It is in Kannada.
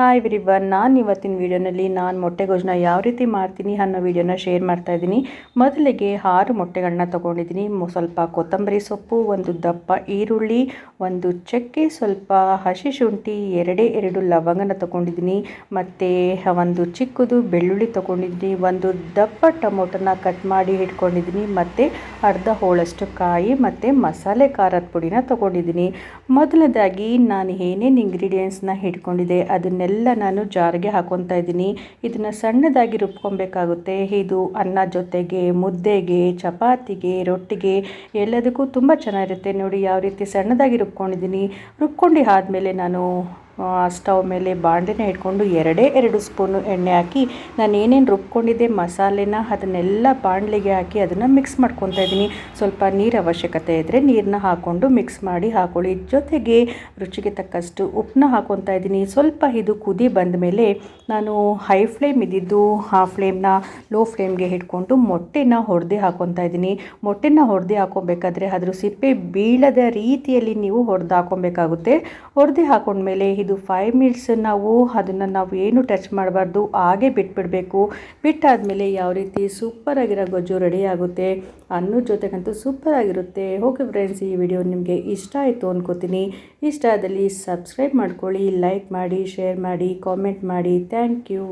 ಹಾಯ್ ವಿರಿವನ್ ನಾನು ಇವತ್ತಿನ ವೀಡಿಯೋನಲ್ಲಿ ನಾನು ಮೊಟ್ಟೆ ಗೊಜ್ಜನ್ನ ಯಾವ ರೀತಿ ಮಾಡ್ತೀನಿ ಅನ್ನೋ ವೀಡಿಯೋನ ಶೇರ್ ಮಾಡ್ತಾ ಇದ್ದೀನಿ. ಮೊದಲಿಗೆ ಆರು ಮೊಟ್ಟೆಗಳನ್ನ ತೊಗೊಂಡಿದ್ದೀನಿ. ಸ್ವಲ್ಪ ಕೊತ್ತಂಬರಿ ಸೊಪ್ಪು, ಒಂದು ದಪ್ಪ ಈರುಳ್ಳಿ, ಒಂದು ಚಕ್ಕೆ, ಸ್ವಲ್ಪ ಹಸಿ ಶುಂಠಿ, ಎರಡೇ ಎರಡು ಲವಂಗನ ತೊಗೊಂಡಿದ್ದೀನಿ. ಮತ್ತು ಒಂದು ಚಿಕ್ಕದು ಬೆಳ್ಳುಳ್ಳಿ ತೊಗೊಂಡಿದ್ದೀನಿ. ಒಂದು ದಪ್ಪ ಟೊಮೊಟೊನ ಕಟ್ ಮಾಡಿ ಇಟ್ಕೊಂಡಿದ್ದೀನಿ. ಮತ್ತು ಅರ್ಧ ಹೋಳಷ್ಟು ಕಾಯಿ ಮತ್ತು ಮಸಾಲೆ ಖಾರದ ಪುಡಿನ ತೊಗೊಂಡಿದ್ದೀನಿ. ಮೊದಲನೇದಾಗಿ ನಾನು ಏನೇನು ಇಂಗ್ರೀಡಿಯೆಂಟ್ಸ್ನ ಹಿಡ್ಕೊಂಡಿದ್ದೆ, ಅದನ್ನೆಲ್ಲ ನಾನು ಜಾರಿಗೆ ಹಾಕೊತಾ ಇದ್ದೀನಿ. ಇದನ್ನು ಸಣ್ಣದಾಗಿ ರುಬ್ಕೊಬೇಕಾಗುತ್ತೆ ಇದು ಅನ್ನ ಜೊತೆಗೆ, ಮುದ್ದೆಗೆ, ಚಪಾತಿಗೆ, ರೊಟ್ಟಿಗೆ ಎಲ್ಲದಕ್ಕೂ ತುಂಬ ಚೆನ್ನಾಗಿರುತ್ತೆ. ನೋಡಿ, ಯಾವ ರೀತಿ ಸಣ್ಣದಾಗಿ ರುಬ್ಕೊಂಡಿದ್ದೀನಿ. ರುಬ್ಕೊಂಡು ಆದಮೇಲೆ ನಾನು ಸ್ಟವ್ ಮೇಲೆ ಬಾಣಲೆನ ಇಟ್ಕೊಂಡು ಎರಡೇ ಎರಡು ಸ್ಪೂನು ಎಣ್ಣೆ ಹಾಕಿ ನಾನು ಏನೇನು ರುಬ್ಕೊಂಡಿದ್ದೆ, ಮಸಾಲೆನ, ಅದನ್ನೆಲ್ಲ ಬಾಣಲೆಗೆ ಹಾಕಿ ಅದನ್ನು ಮಿಕ್ಸ್ ಮಾಡ್ಕೊತಾ ಇದ್ದೀನಿ. ಸ್ವಲ್ಪ ನೀರು ಅವಶ್ಯಕತೆ ಇದ್ದರೆ ನೀರನ್ನ ಹಾಕ್ಕೊಂಡು ಮಿಕ್ಸ್ ಮಾಡಿ ಹಾಕೊಳ್ಳಿ. ಜೊತೆಗೆ ರುಚಿಗೆ ತಕ್ಕಷ್ಟು ಉಪ್ಪನ್ನ ಹಾಕೊತಾ ಇದ್ದೀನಿ. ಸ್ವಲ್ಪ ಇದು ಕುದಿ ಬಂದ ಮೇಲೆ ನಾನು ಹೈ ಫ್ಲೇಮ್ ಇದ್ದಿದ್ದು ಆ ಫ್ಲೇಮ್ನ ಲೋ ಫ್ಲೇಮ್ಗೆ ಇಟ್ಕೊಂಡು ಮೊಟ್ಟೆನ ಹೊಡೆದು ಹಾಕೊತಾ ಇದ್ದೀನಿ. ಮೊಟ್ಟೆನ ಹೊಡೆದು ಹಾಕೋಬೇಕಾದ್ರೆ ಅದ್ರ ಸಿಪ್ಪೆ ಬೀಳದ ರೀತಿಯಲ್ಲಿ ನೀವು ಹೊಡೆದು ಹಾಕೊಬೇಕಾಗುತ್ತೆ. ಹೊಡೆದು ಹಾಕೊಂಡ್ಮೇಲೆ ಇದು ಫೈವ್ ಮಿನಿಟ್ಸ್ ನಾವು ಅದನ್ನು ನಾವು ಏನು ಟಚ್ ಮಾಡಬಾರ್ದು ಹಾಗೆ ಬಿಟ್ಬಿಡಬೇಕು. ಬಿಟ್ಟಾದಮೇಲೆ ಯಾವ ರೀತಿ ಸೂಪರಾಗಿರೋ ಗೊಜ್ಜು ರೆಡಿ ಆಗುತ್ತೆ ಅನ್ನೋ ಜೊತೆಗಂತೂ ಸೂಪರ್ ಆಗಿರುತ್ತೆ. ಓಕೆ ಫ್ರೆಂಡ್ಸ್ ಈ ವಿಡಿಯೋ ನಿಮಗೆ ಇಷ್ಟ ಆಯಿತು ಅಂದ್ಕೋತೀನಿ ಇಷ್ಟ ಆದಲ್ಲಿ ಸಬ್ಸ್ಕ್ರೈಬ್ ಮಾಡ್ಕೊಳ್ಳಿ ಲೈಕ್ ಮಾಡಿ ಶೇರ್ ಮಾಡಿ ಕಾಮೆಂಟ್ ಮಾಡಿ. Thank you